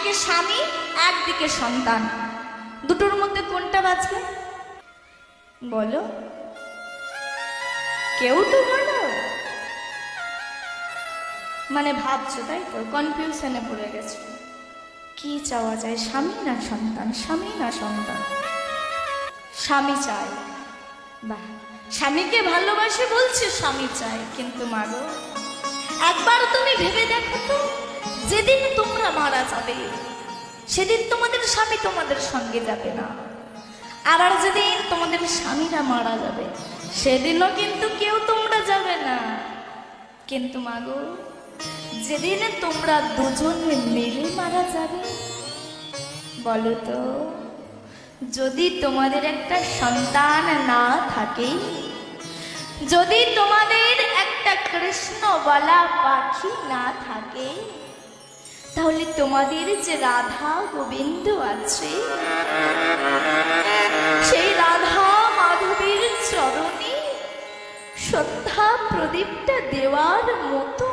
একদিকে স্বামী, একদিকে সন্তান। দুটোর মধ্যে কোনটা বাঁচবে বলো। কেউ তো বলো। মানে ভাবছ, তাই তো? কনফিউশনে পড়ে গেছো। কি চাওয়া যায়, স্বামী না সন্তান? স্বামী না সন্তান? স্বামী চাই বাহ। স্বামীকে ভালোবাসে বলছে, স্বামী চাই কিন্তু মাগো একবার তুমি ভেবে দেখো তো। যেদিন তোমরা মারা যাবে, সেদিন তোমাদের স্বামী তোমাদের সঙ্গে যাবে না। আবার যেদিন তোমাদের স্বামীরা মারা যাবে, সেদিনও কিন্তু কেউ তোমরা যাবে না। কিন্তু মাগো যেদিন তোমরা দুজনে মিলে মারা যাবে, বলো তো, যদি তোমাদের একটা সন্তান না থাকে, যদি তোমাদের একটা কৃষ্ণ বলা পাখি না থাকে তাহলে তোমাদের যে রাধা গোবিন্দ আছে, সেই রাধা মাধবীর চরণে শ্রদ্ধা প্রদীপটা দেওয়ার মতো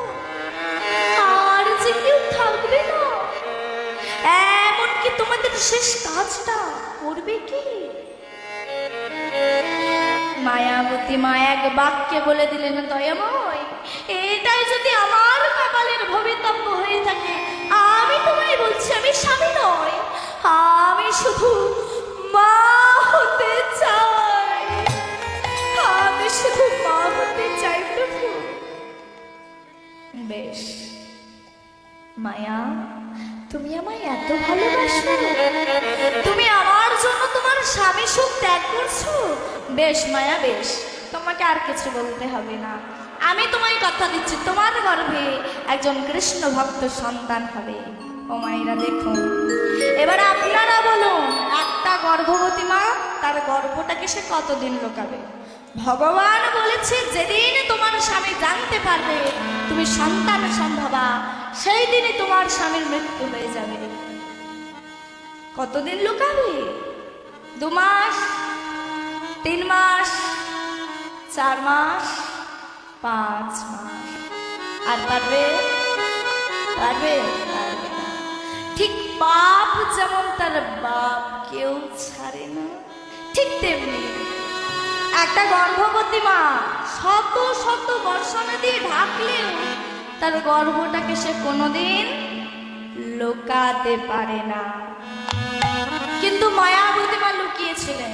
আর যে কেউ থাকবে না। এমনকি তোমাদের শেষ কাজটা করবে কি? মায়াবতী মা এক বাক্যে বলে দিলেন, দয়াময় যদি আমার ভবিতব্য হয়ে থাকে। আমি তোমায় বলছি, আমি স্বামী নয় আমি শুধু মা হতে চাই। আমি শুধু মা হতে চাই বেশ। মায়া, তুমি আমায় এত ভালোবাসো। তুমি আমার জন্য তোমার স্বামী সুখ ত্যাগ করছ। বেশ, মায়া, বেশ। তোমাকে আর কিছু বলতে হবে না। আমি তোমায় কথা দিচ্ছি, তোমার গর্ভে একজন কৃষ্ণ ভক্ত সন্তান হবে। ও মায়েরা দেখুন এবার আপনারা বলুন, একটা গর্ভবতী মা, তার গর্ভটাকে সে কতদিন লোকাবে? ভগবান বলেছে, যেদিন তোমার স্বামী জানতে পারবে তুমি সন্তান সম্ভবা, সেই দিনই তোমার স্বামীর মৃত্যু হয়ে যাবে। কতদিন লুকাবে? দু মাস, তিন মাস, চার মাস পাঁচ মাস। আর পারবে? পারবে? ঠিক বাপ যেমন তার বাপ কেউ ছাড়ে না, ঠিক তেমনি একটা গর্ভবতী মা শত শত বর্ষণা দিয়ে ঢাকলেও তার গর্ভটাকে সে কোনোদিন লোকাতে পারে না। কিন্তু মায়াবতী মা লুকিয়েছিলেন।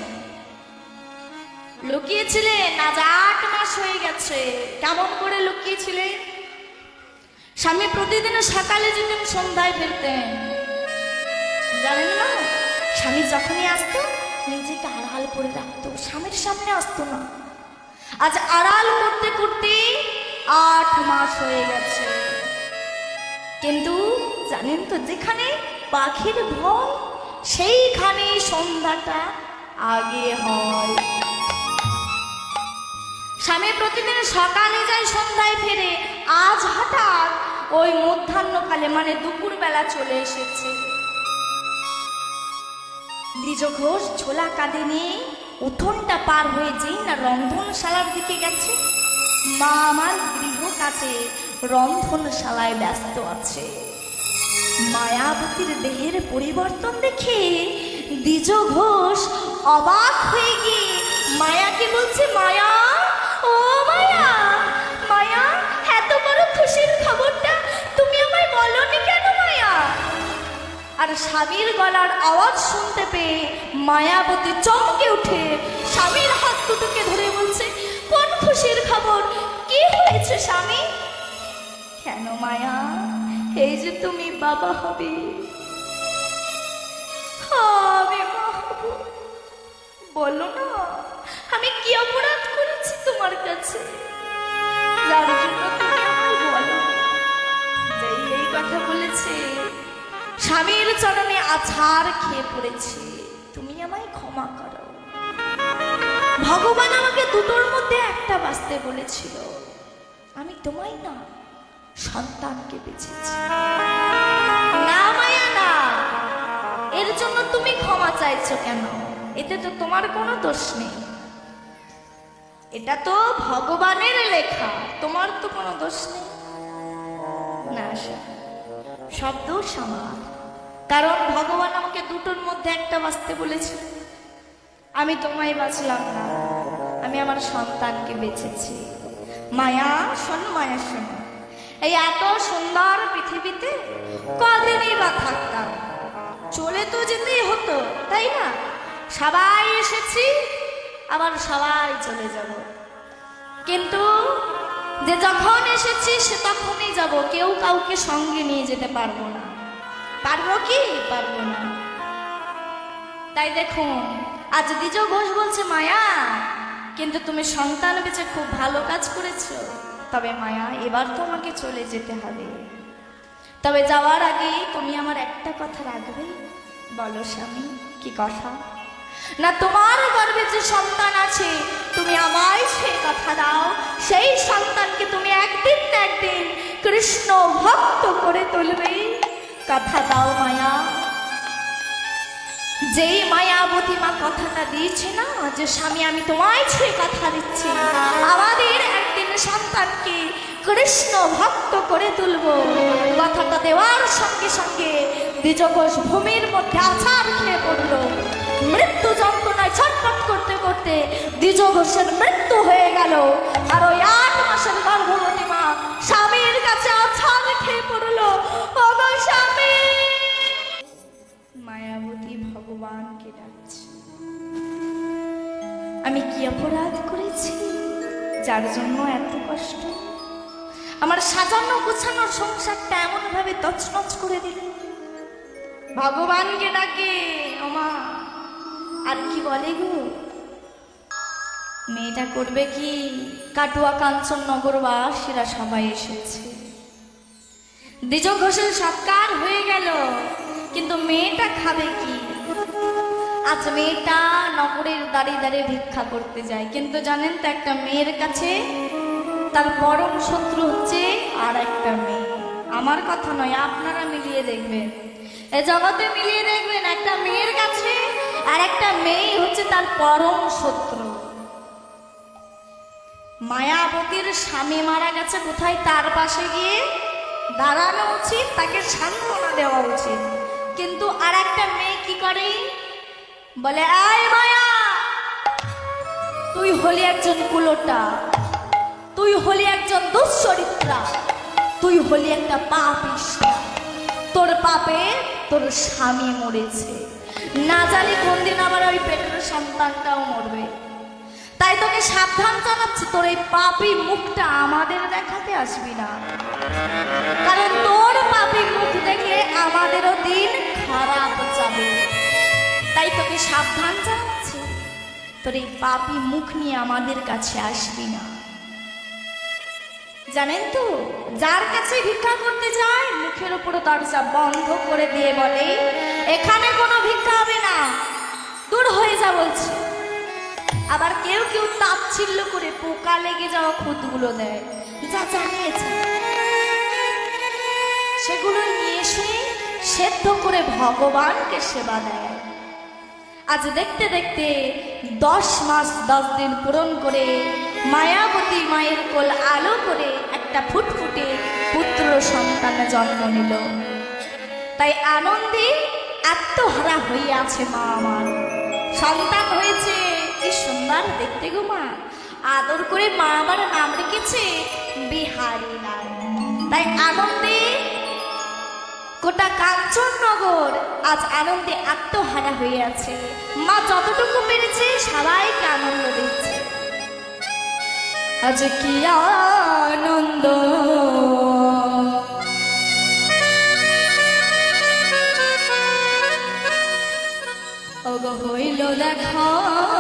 লুকিয়েছিলেন আজ আট মাস হয়ে গেছে। কেমন করে লুকিয়েছিলেন স্বামী প্রতিদিন সকালে যেতেন, সন্ধ্যায় ফিরতেন। জানেন না, স্বামী যখনই আসতো, নিজেকে আড়াল করে রাখতো। স্বামীর সামনে আসতো না। আজ আড়াল করতে করতে আট মাস হয়ে গেছে। কিন্তু জানেন তো, যেখানে পাখির ভয়, সেইখানে সন্ধ্যাটা আগে হয়। স্বামী প্রতিদিন সকালে যায়, সন্ধ্যায় ফেরে। আজ হঠাৎ ওই মধ্যাহ্নকালে মানে দুপুরবেলা চলে এসেছে। দ্বিজ ঘোষ ঝোলা কাঁধে নিয়ে উঠোনটা পার হয়ে যেই না রন্ধনশালার দিকে গেছে। মা আমার গৃহ কাছে রন্ধনশালায় ব্যস্ত আছে। মায়াবতীর দেহের পরিবর্তন দেখে দ্বিজ ঘোষ অবাক হয়ে গিয়ে মায়াকে বলছে, মায়া? স্বামীর গলার আওয়াজ শুনতে পেয়ে মায়াবতী চমকে উঠে স্বামীর হাত দুটোকে ধরে বলছে, কোন খুশির খবর? কি হয়েছে স্বামী? কেন মায়া? এই যে তুমি বাবা হবে। বলো না, আমি কি অপরাধ তোমার কাছে। যার জন্য এই কথা বলেছে, স্বামীর চরণে আছাড় খেয়ে পড়েছে। তুমি আমায় ক্ষমা করো। ভগবান আমাকে দুটোর মধ্যে একটা বাঁচতে বলেছিল। আমি তোমায় না, সন্তানকে বেঁচেছি। না মায়া, না। এর জন্য তুমি ক্ষমা চাইছো কেন? এতে তো তোমার কোনো দোষ নেই। এটা তো ভগবানের লেখা। তোমার তো কোনো দোষ নেই। না সব দোষ আমার। কারণ ভগবান আমাকে দুটোর মধ্যে একটা বাঁচতে বলেছে। আমি তোমায় বাঁচলাম না। আমি আমার সন্তানকে বেঁচেছি। মায়া, শোন মায়া, শোন। এই এত সুন্দর পৃথিবীতে কদিনই বা থাকতাম। চলে তো যেতেই হতো, তাই না? সবাই এসেছি, আবার সবাই চলে যাব। কিন্তু যে যখন এসেছি সে তখনই যাব। কেউ কাউকে সঙ্গে নিয়ে যেতে পারব না। পারব কি? পারব না। তাই দেখুন আজ দ্বিজ ঘোষ বলছে, মায়া, কিন্তু তুমি সন্তান বেঁচে খুব ভালো কাজ করেছ। তবে মায়া, এবার তোমাকে চলে যেতে হবে। তবে যাওয়ার আগে তুমি আমার একটা কথা রাখবে। বলো স্বামী, কি কথা? না, তোমার গর্ভে যে সন্তান আছে, তুমি আমায় সেই কথা দাও। কৃষ্ণ ভক্ত করে তুলবে কথা দাও মায়া। যেই মায়াবতী মা কথাটা দিয়েছে না, যে স্বামী, আমি তোমায় ছুঁয়ে কথা দিচ্ছি। আমাদের একদিন সন্তানকে কৃষ্ণ ভক্ত করে তুলব। কথাটা দেওয়ার সঙ্গে সঙ্গে দ্বিজঘোষ ভূমির মধ্যে আছাড় খেয়ে পড়ল। মৃত্যু যন্ত্রণায় ছটফট করতে করতে দ্বিজঘোষের মৃত্যু হয়ে গেল। অপরাধ করেছি যার জন্য এত কষ্ট। আমার সাজানো গোছানো সংসারটা এমন ভাবে তছনছ করে দিল। ভগবানকে ডাকে ওমা আর কি বলে গো? মেয়েটা করবে কি? কাটুয়া কাঞ্চন নগরবাসীরা সবাই এসেছে। দ্বিজ ঘোষের সৎকার হয়ে গেল, কিন্তু মেয়েটা খাবে কি? আজ মেয়েটা নগরের দাঁড়িয়ে দাঁড়িয়ে ভিক্ষা করতে যায়। কিন্তু জানেন তো, একটা মেয়ের কাছে তার পরম শত্রু হচ্ছে আর একটা মেয়ে। আমার কথা নয়, আপনারা মিলিয়ে দেখবেন। এ জগতে মিলিয়ে দেখবেন, একটা মেয়ের কাছে আর একটা মেয়ে হচ্ছে তার পরম শত্রু। মায়াবতীর স্বামী মারা গেছে, কোথায়? তার পাশে গিয়ে দাঁড়ানো উচিত, তাকে সান্ত্বনা দেওয়া উচিত। কিন্তু আর একটা মেয়ে কি করে? বলে আয় মায়া, তুই হলি একজন কুলোটা, তুই হলি একজন দুশ্চরিত্রা, তুই হলি একটা পাপিষ্টা তোর পাপে তোর স্বামী মরেছে। না জানি কোন দিন আবার ওই পেটের সন্তানটাও মরবে। তাই তোকে সাবধান জানাচ্ছি, তোর এই পাপি মুখটা আমাদের দেখাতে আসবি না। কারণ তোর পাপি মুখ দেখে আমাদেরও দিন খারাপ যাবে। তাই তোকে সাবধান জানাচ্ছি। তোর এই পাপি মুখ নিয়ে আমাদের কাছে আসবি না। জানেন তো, যার কাছে ভিক্ষা করতে যায়, মুখের উপর দরজা বন্ধ করে দিয়ে বলে, এখানে কোনো ভিক্ষা হবে না। দূর হয়ে যা, বলছে। আবার কেউ কেউ তাচ্ছিল্য করে পোকা লেগে যাওয়া খুদগুলো দেয়। যা জানিয়েছে সেগুলো নিয়ে এসে সেদ্ধ করে ভগবানকে সেবা দেয়। আজ দেখতে দেখতে দশ মাস, দশ দিন পূরণ করে মায়াবতী মায়ের কোল আলো করে একটা ফুটফুটে পুত্র সন্তানে জন্ম নিল। তাই আনন্দে আত্মহারা আছে মা আমার। সন্তান হয়েছে, কি সুন্দর দেখতে গো মা। আদর করে মা আমার নাম রেখেছে বিহারি লাল তাই আনন্দে গোটা কাঞ্চননগর আজ আনন্দে আত্মহারা হয়ে আছে। মা যতটুকু পেরেছে, সবাইকে আনন্দ দিচ্ছে। আজ কি আনন্দ? হইল দেখা।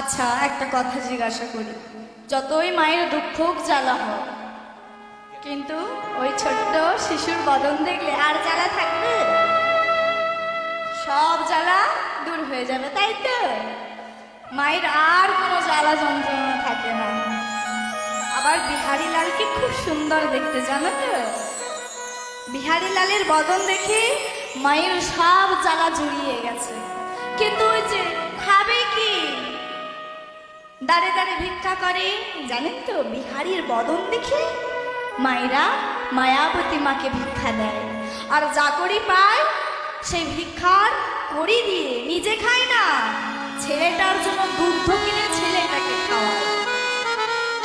আচ্ছা একটা কথা জিজ্ঞাসা করি। যতই মায়ের দুঃখ হোক, জ্বালা হোক, কিন্তু ওই ছোট্ট শিশুর বদন দেখলে আর জ্বালা থাকবে? সব জ্বালা দূর হয়ে যাবে, তাই তো? মায়ের আর কোনো জ্বালা যন্ত্রণা থাকে না। আবার বিহারি লালকে খুব সুন্দর দেখতে, জানো তো? বিহারি লালের বদন দেখে মায়ের সব জ্বালা জুড়িয়ে গেছে। কিন্তু দাঁড়ে দাঁড়ে ভিক্ষা করে। জানেন তো, বিহারীর বদন দেখে মায়েরা মায়াবতী মাকে ভিক্ষা দেয়। আর যা করি পায়, সেই ভিক্ষার করি দিয়ে নিজে খায় না। ছেলেটার জন্য দুগ্ধ কিনে ছেলেটাকে খাওয়ায়।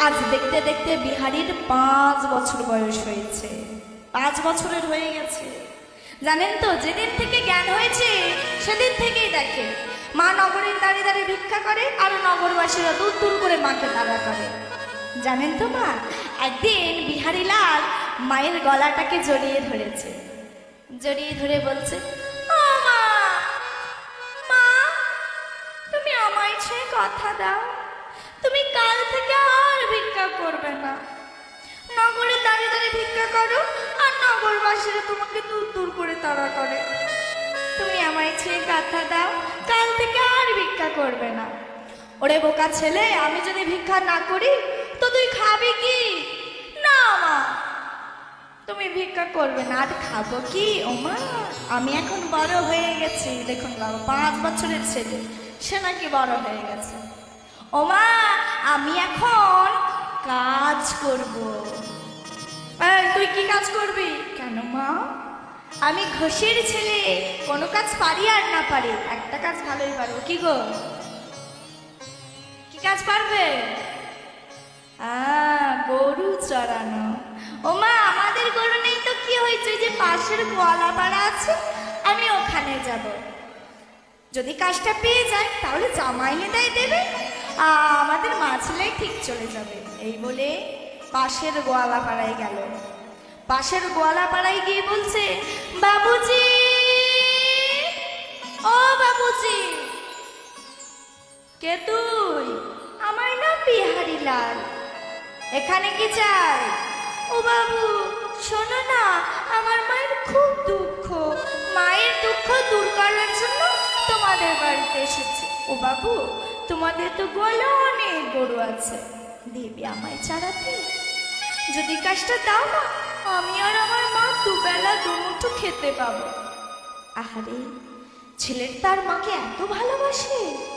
আজ দেখতে দেখতে বিহারীর পাঁচ বছর বয়স হয়েছে। পাঁচ বছরের হয়ে গেছে। জানেন তো, যেদিন থেকে জ্ঞান হয়েছে, সেদিন থেকেই দেখে। মা নগরের দাঁড়িয়ে দাঁড়িয়ে ভিক্ষা করে আর নগরবাসীরা দূর দূর করে মাকে তাড়া করে। জানেন তো মা, একদিন বিহারী লাল মায়ের গলাটাকে জড়িয়ে ধরেছে। জড়িয়ে ধরে বলছে মা তুমি আমায় ছুঁয়ে কথা দাও। তুমি কাল থেকে আর ভিক্ষা করবে না। নগরে দাঁড়িয়ে দাঁড়িয়ে ভিক্ষা করো আর নগরবাসীরা তোমাকে দূর দূর করে তাড়া করে। তুমি আমায় ছুঁয়ে কথা ওরে বোকা ছেলে, আমি যদি ভিক্ষা না করি, তো তুই খাবি কি? না, মা। তুমি ভিক্ষা করবে না আর খাব কি ও মা আমি এখন বড় হয়ে গেছি, দেখুন বাবা, পাঁচ বছরের ছেলে, সে নাকি বড় হয়ে গেছে। ও মা আমি এখন কাজ করব। তুই কি কাজ করবি? কেন, মা? আমি ঘষের ছেলে, কোনো কাজ পারি আর না পারি, একটা কাজ ভালোই পারব, কি গো? কাজ পারবে? গরু চড়ানো। ও মা, আমাদের গরু নেই তো, কি হয়েছে যে পাশের গোয়ালাপাড়া আছে? আমি ওখানে যাব। যদি কাজটা পেয়ে যায়, তাহলে জামাই নেতাই দেবে আমাদের মাছলাই ঠিক চলে যাবে। এই বলে পাশের গোয়ালাপাড়ায় গেল। পাশের গোয়ালাপাড়ায় গিয়ে বলছে, বাবুজি! ও বাবুজি! কে তুই বিহারি লাল। এখানে কি চাই? ও বাবু, শোনো না, আমার মায়ের খুব দুঃখ। মায়ের দুঃখ দূর করার জন্য তোমাদের বাড়িতে এসেছি। ও বাবু, তোমাদের তো গোয়ালে অনেক গরু আছে। দেবী আমায় চালাতে। যদি কাজটা দাও না, আমি আর আমার মা দুবেলা দুমুঠো খেতে পাবো। আহারে, ছেলের তার মাকে এত ভালোবাসে?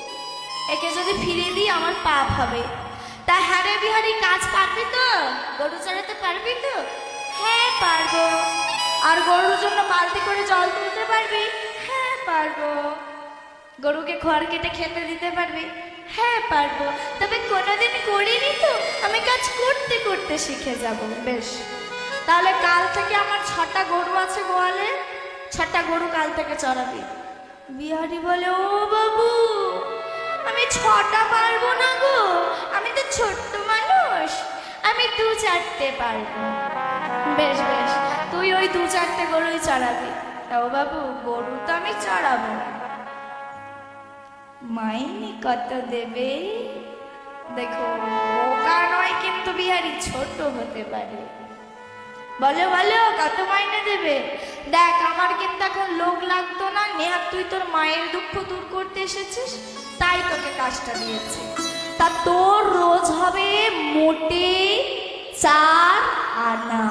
একে যদি ফিরিয়ে দিই, আমার পাপ হবে। তা হ্যাঁ রে বিহারি, কাজ পারবি তো? গরু চড়াতে পারবি তো? হ্যাঁ পারব। আর গরুর জন্য বালতি করে জল তুলতে পারবি? হ্যাঁ পারব। গরুকে খড় কেটে খেতে দিতে পারবি? হ্যাঁ পারব। তবে কোনোদিন করিনি তো? আমি কাজ করতে করতে শিখে যাব। বেশ। তাহলে কাল থেকে আমার ছটা গরু আছে গোয়ালে। ছটা গরু কাল থেকে চড়াবি। বিহারি বলে, ও বাবু আমি ছটা পারব না গো। আমি তো ছোট্ট মানুষ। আমি দু চারটে পারব। বেশ বেশ। তুই ওই দু চারটে গরুই চড়াবি তা ও বাবু, গরু তো আমি চড়াবো। মাইনে কত দেবে? দেখো, বোকা নয় কিন্তু বিহারি ছোট হতে পারে। বলো বলো, কত মাইনে দেবে? দেখ, আমার কিন্তু এখন লোক লাগতো না নেহাত তুই তোর মায়ের দুঃখ দূর করতে এসেছিস? তাই তোকে কাজটা দিয়েছে। তা তোর রোজ হবে মোটে চার আনা।